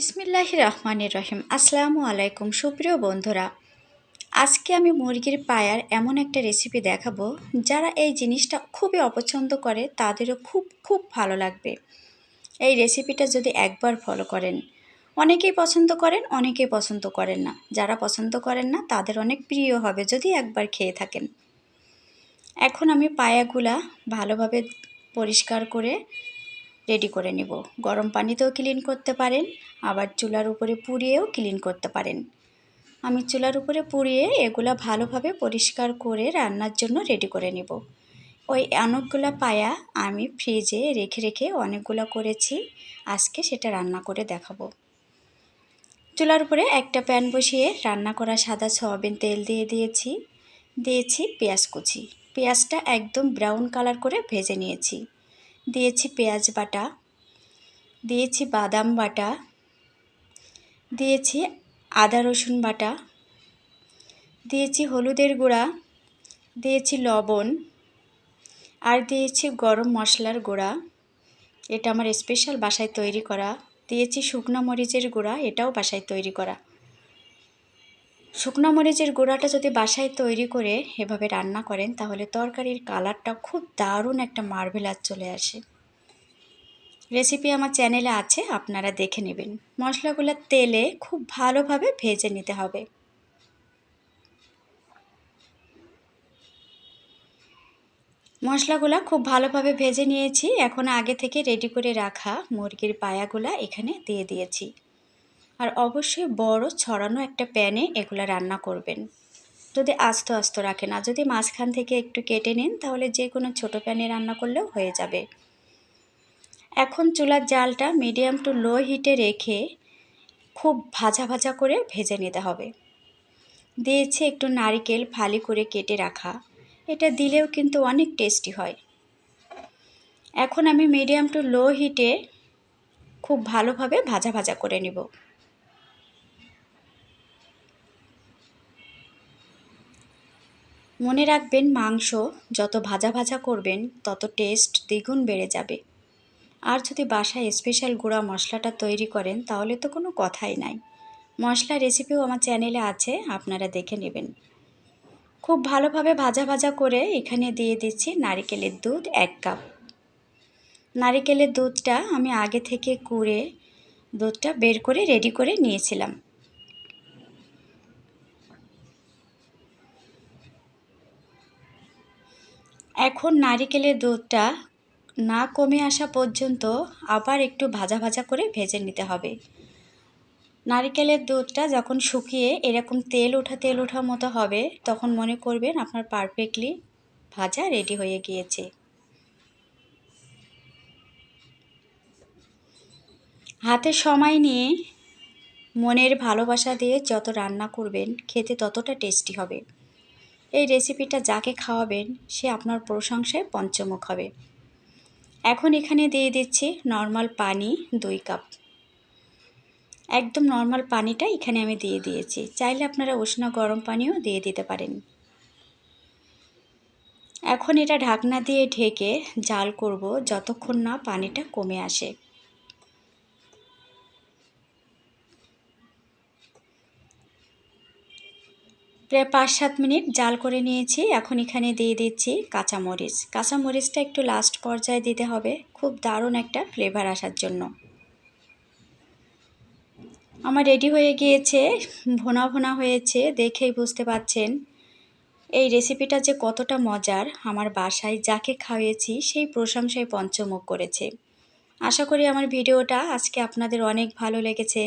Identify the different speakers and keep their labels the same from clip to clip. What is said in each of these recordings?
Speaker 1: বিসমিল্লাহ রহমানির রহিম। আসসালামু আলাইকুম সুপ্রিয় বন্ধুরা। আজকে আমি মুরগির পায়ার এমন একটা রেসিপি দেখাবো, যারা এই জিনিসটা খুবই অপছন্দ করে, তাদেরও খুব খুব ভালো লাগবে। এই রেসিপিটা যদি একবার ফলো করেন, অনেকেই পছন্দ করেন, অনেকেই পছন্দ করেন না। যারা পছন্দ করেন না, তাদের অনেক প্রিয় হবে যদি একবার খেয়ে থাকেন। এখন আমি পায়াগুলা ভালোভাবে পরিষ্কার করে রেডি করে নিব। গরম পানিতেও ক্লিন করতে পারেন, আবার চুলার উপরে পুড়িয়েও ক্লিন করতে পারেন। আমি চুলার উপরে পুড়িয়ে এগুলা ভালোভাবে পরিষ্কার করে রান্নার জন্য রেডি করে নিব। ওই অনেকগুলা পায়া আমি ফ্রিজে রেখে রেখে অনেকগুলো করেছি, আজকে সেটা রান্না করে দেখাবো। চুলার উপরে একটা প্যান বসিয়ে রান্না করা সাদা সয়াবিন তেল দিয়ে দিয়েছি দিয়েছি পেঁয়াজ কুচি। পেঁয়াজটা একদম ব্রাউন কালার করে ভেজে নিয়েছি। দিয়েছি পেঁয়াজ বাটা, দিয়েছি বাদাম বাটা, দিয়েছি আদা রসুন বাটা, দিয়েছি হলুদের গুঁড়া, দিয়েছি লবণ আর দিয়েছি গরম মশলার গুঁড়া। এটা আমার স্পেশাল বাসায় তৈরি করা। দিয়েছি শুকনো মরিচের গুঁড়া, এটাও বাসায় তৈরি করা। শুকনো মরিচের গুঁড়াটা যদি বাসায় তৈরি করে এভাবে রান্না করেন, তাহলে তরকারির কালারটা খুব দারুণ একটা মার্ভেলার চলে আসে। রেসিপি আমার চ্যানেলে আছে, আপনারা দেখে নেবেন। মশলাগুলো তেলে খুব ভালোভাবে ভেজে নিতে হবে। মশলাগুলো খুব ভালোভাবে ভেজে নিয়েছি। এখন আগে থেকে রেডি করে রাখা মুরগির পায়াগুলা এখানে দিয়ে দিয়েছি। আর অবশ্যই বড় ছড়ানো একটা প্যানে এগুলো রান্না করবেন। যদি আস্ত আস্ত রাখেন, আর যদি মাঝখান থেকে একটু কেটে নিন, তাহলে যে কোনো ছোটো প্যানে রান্না করলেও হয়ে যাবে। এখন চুলার জালটা মিডিয়াম টু লো হিটে রেখে খুব ভাজা ভাজা করে ভেজে নিতে হবে। দিয়েছি একটু নারিকেল ফালি করে কেটে রাখা। এটা দিলেও কিন্তু অনেক টেস্টি হয়। এখন আমি মিডিয়াম টু লো হিটে খুব ভালোভাবে ভাজা ভাজা করে নেব। মনে রাখবেন, মাংস যত ভাজা ভাজা করবেন, তত টেস্ট দ্বিগুণ বেড়ে যাবে। আর যদি বাসায় স্পেশাল গুঁড়া মশলাটা তৈরি করেন, তাহলে তো কোনো কথাই নাই। মশলা রেসিপিও আমার চ্যানেলে আছে, আপনারা দেখে নেবেন। খুব ভালোভাবে ভাজা ভাজা করে এখানে দিয়ে দিচ্ছি নারিকেলের দুধ এক কাপ। নারিকেলের দুধটা আমি আগে থেকে কুড়ে দুধটা বের করে রেডি করে নিয়েছিলাম। এখন নারিকেলের দুধটা না কমে আসা পর্যন্ত আবার একটু ভাজা ভাজা করে ভেজে নিতে হবে। নারিকেলের দুধটা যখন শুকিয়ে এরকম তেল ওঠা তেল ওঠা মতো হবে, তখন মনে করবেন আপনার পারফেক্টলি ভাজা রেডি হয়ে গিয়েছে। হাতে সময় নিয়ে মনের ভালোবাসা দিয়ে যত রান্না করবেন, খেতে ততটা টেস্টি হবে। এই রেসিপিটা যাকে খাওয়াবেন, সে আপনার প্রশংসায় পঞ্চমুখ হবে। এখন এখানে দিয়ে দিচ্ছি নর্মাল পানি দুই কাপ একদম নর্মাল পানিটা এখানে আমি দিয়ে দিয়েছি। চাইলে আপনারা উষ্ণ গরম পানিও দিয়ে দিতে পারেন। এখন এটা ঢাকনা দিয়ে ঢেকে জাল করব যতক্ষণ না পানিটা কমে আসে। প্রায় পাঁচ সাত মিনিট জাল করে নিয়েছি। এখন এখানে দিয়ে দিচ্ছি কাঁচামরিচ। কাঁচামরিচটা একটু লাস্ট পর্যায়ে দিতে হবে। খুব দারুণ একটা ফ্লেভার আসার জন্য। আমার রেডি হয়ে গিয়েছে, ভোনা ভোনা হয়েছে, দেখেই বুঝতে পাচ্ছেন। এই রেসিপিটা যে কতটা মজার, আমার বাসায় যাকে খাওয়িয়েছি সেই প্রশংসায় পঞ্চমুখ করেছে। আশা করি আমার ভিডিওটা আজকে আপনাদের অনেক ভালো লেগেছে।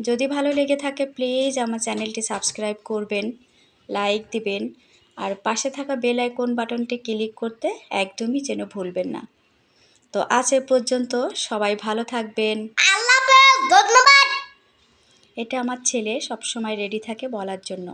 Speaker 1: যদি ভালো লেগে থাকে প্লিজ আমার চ্যানেলটি সাবস্ক্রাইব করবেন লাইক দিবেন আর পাশে থাকা বেল আইকন বাটনটি ক্লিক করতে একদমই যেন ভুলবেন না। তো আজ এ পর্যন্ত সবাই ভালো থাকবেন।
Speaker 2: আল্লাহ ধন্যবাদ।
Speaker 1: এটা আমার ছেলে সবসময় রেডি থাকে বলার জন্য।